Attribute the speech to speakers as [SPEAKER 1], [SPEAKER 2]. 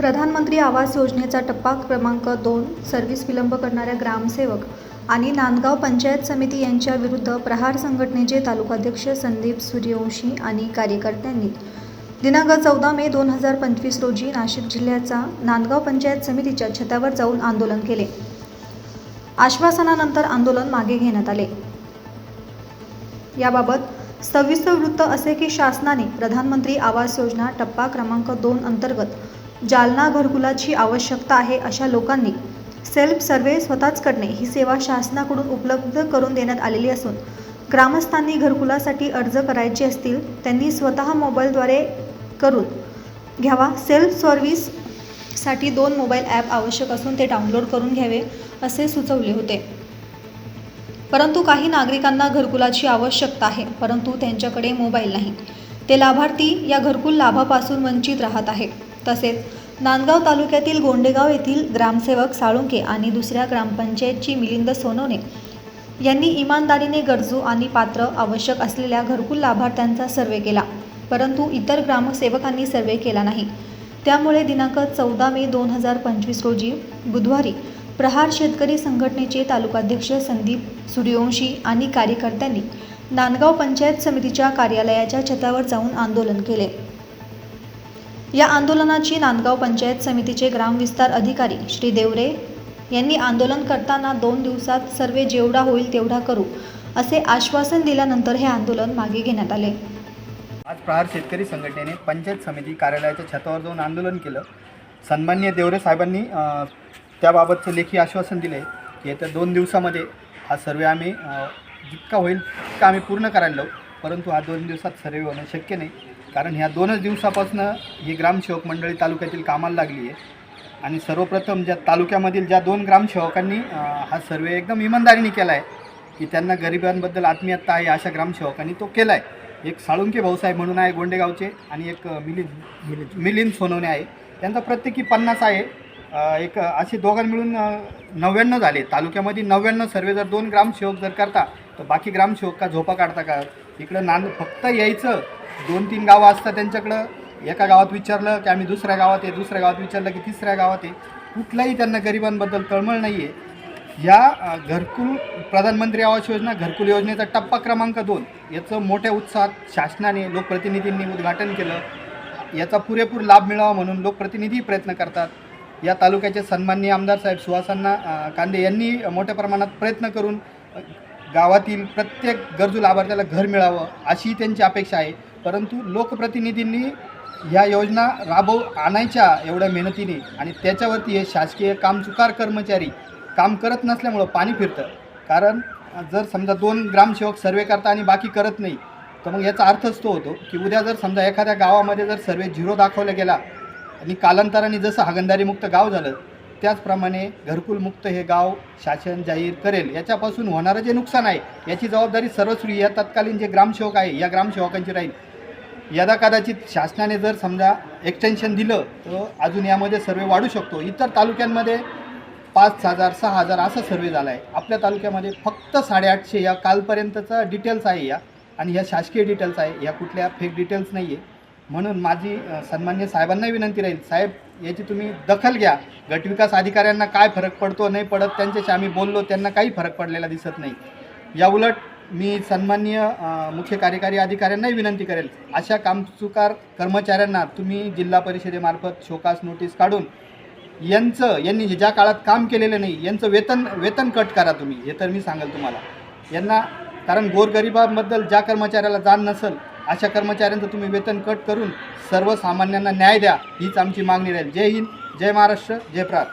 [SPEAKER 1] प्रधानमंत्री आवास योजनेचा टप्पा क्रमांक दोन सर्व्हिस विलंब करणाऱ्या ग्रामसेवक आणि नांदगाव पंचायत समिती यांच्या विरुद्ध प्रहार संघटनेचे तालुकाध्यक्ष संदीप सूर्यवंशी आणि कार्यकर्त्यांनी दिनांक चौदा मे दोन हजार पंचवीस रोजी नाशिक जिल्ह्याचा नांदगाव पंचायत समितीच्या छतावर जाऊन आंदोलन केले. आश्वासनानंतर आंदोलन मागे घेण्यात आले. याबाबत सविस्तर वृत्त असे की शासनाने प्रधानमंत्री आवास योजना टप्पा क्रमांक दोन अंतर्गत जालना घरकुलाची आवश्यकता आहे अशा लोकांनी सेल्फ सर्वे स्वतःच करणे ही सेवा शासनाकडून उपलब्ध करून देण्यात आलेली असून ग्रामस्थांनी घरकुलासाठी अर्ज करायचे असतील त्यांनी स्वतः मोबाईलद्वारे करून घ्यावा. सेल्फ सर्व्हिससाठी दोन मोबाईल ॲप आवश्यक असून ते डाउनलोड करून घ्यावे असे सुचवले होते. परंतु काही नागरिकांना घरकुलाची आवश्यकता आहे परंतु त्यांच्याकडे मोबाईल नाही. ते लाभार्थी या घरकुल लाभापासून वंचित राहत आहे तसेच नांदगाव तालुक्यातील गोंडेगाव येथील ग्रामसेवक साळुंके आणि दुसऱ्या ग्रामपंचायतची मिलिंद सोनवणे यांनी इमानदारीने गरजू आणि पात्र आवश्यक असलेल्या घरकुल लाभार्थ्यांचा सर्वे केला. परंतु इतर ग्रामसेवकांनी सर्वे केला नाही. त्यामुळे दिनांक चौदा मे दोन हजार पंचवीस रोजी बुधवारी प्रहार शेतकरी संघटनेचे तालुकाध्यक्ष संदीप सूर्यवंशी आणि कार्यकर्त्यांनी नांदगाव पंचायत समितीच्या कार्यालयाच्या छतावर जाऊन आंदोलन केले. या आंदोलनाची नांदगाव पंचायत समितीचे ग्रामविस्तार अधिकारी श्री देवरे यांनी आंदोलन करताना दोन दिवसात सर्वे जेवढा होईल तेवढा करू असे आश्वासन दिल्यानंतर हे आंदोलन मागे घेण्यात आले.
[SPEAKER 2] आज प्रहार शेतकरी संघटनेने पंचायत समिती कार्यालयाच्या छतावर जाऊन आंदोलन केलं. सन्मान्य देवरे साहेबांनी त्याबाबतचं लेखी आश्वासन दिले की येत्या दोन दिवसामध्ये हा सर्वे आम्ही जितका होईल तितका आम्ही पूर्ण करायला लावू. परंतु हा दोन दिवसात सर्वे होणं शक्य नाही. कारण ह्या दोनच दिवसापासून ही ग्रामसेवक मंडळी तालुक्यातील कामाला लागली आहे. आणि सर्वप्रथम ज्या तालुक्यामधील ज्या दोन ग्रामसेवकांनी हा सर्वे एकदम इमानदारीने केला आहे की त्यांना गरिबांबद्दल आत्मीयता आहे अशा ग्रामसेवकांनी तो केला आहे एक साळुंके भाऊसाहेब म्हणून आहे गोंडेगावचे आणि एक अ, मिलिंद मिलिंद. सोनवणे आहे. त्यांचा प्रत्येकी पन्नास आहे. एक असे दोघां मिळून नव्याण्णव झाले. तालुक्यामध्ये नव्याण्णव सर्वे जर दोन ग्रामसेवक जर करता तर बाकी ग्रामसेवक का झोपा काढता का? इकडं नांद फक्त यायचं. दोन तीन गावं असतात त्यांच्याकडं. एका गावात विचारलं की आम्ही दुसऱ्या गावात आहे. दुसऱ्या गावात विचारलं की तिसऱ्या गावात आहे. कुठलाही त्यांना गरिबांबद्दल तळमळ नाही आहे या घरकुल प्रधानमंत्री आवास योजना घरकुल योजनेचा टप्पा क्रमांक दोन. याचं मोठ्या उत्साहात शासनाने लोकप्रतिनिधींनी उद्घाटन केलं. याचा पुरेपूर लाभ मिळावा म्हणून लोकप्रतिनिधी प्रयत्न करतात. या तालुक्याचे सन्माननीय आमदार साहेब सुहासांना कांदे यांनी मोठ्या प्रमाणात प्रयत्न करून गावातील प्रत्येक गरजू लाभार्थ्याला घर मिळावं अशी त्यांची अपेक्षा आहे. परंतु लोकप्रतिनिधींनी ह्या योजना राबव आणायच्या एवढ्या मेहनतीने आणि त्याच्यावरती हे शासकीय कामचुकार कर्मचारी काम करत नसल्यामुळं पाणी फिरतं. कारण जर समजा दोन ग्रामसेवक सर्वे करता आणि बाकी करत नाही तर मग याचा अर्थच तो होतो की उद्या जर समजा एखाद्या गावामध्ये जर सर्वे झिरो दाखवला गेला आणि कालांतराने जसं हागंदारीमुक्त गाव झालं त्याचप्रमाणे घरकुलमुक्त हे गाव शासन जाहीर करेल. याच्यापासून होणारं जे नुकसान आहे याची जबाबदारी सर्वस्वी या तत्कालीन जे ग्रामसेवक आहे या ग्रामसेवकांची राहील. यदा कदाचित शासनाने जर समजा एक्सटेन्शन दिलं तर अजून यामध्ये सर्वे वाढू शकतो. इतर तालुक्यांमध्ये पाच हजार सहा हजार असा सर्वे झाला आहे आपल्या तालुक्यामध्ये फक्त साडेआठशे या कालपर्यंतचा डिटेल्स आहे या. आणि ह्या शासकीय डिटेल्स आहे. या कुठल्या फेक डिटेल्स नाही आहे म्हणून माझी सन्मान्य साहेबांनाही विनंती राहील साहेब याची तुम्ही दखल घ्या. गटविकास अधिकाऱ्यांना काय फरक पडतो नाही पडत त्यांच्याशी आम्ही बोललो त्यांना काही फरक पडलेला दिसत नाही. या उलट मी सन्मान्य मुख्य कार्यकारी अधिकाऱ्यांनाही विनंती करेल अशा कामचुकार कर्मचाऱ्यांना तुम्ही जिल्हा परिषदेमार्फत शोकास नोटीस काढून यांचं यांनी ज्या काळात काम केलेलं नाही यांचं वेतन वेतन कट करा तुम्ही हे तर मी सांगेल तुम्हाला. यांना कारण गोरगरिबाबद्दल ज्या कर्मचाऱ्याला जाण नसेल अशा कर्मचाऱ्यांचं तुम्ही वेतन कट करून सर्वसामान्यांना न्याय द्या हीच आमची मागणी राहील. जय हिंद जय महाराष्ट्र जय प्रात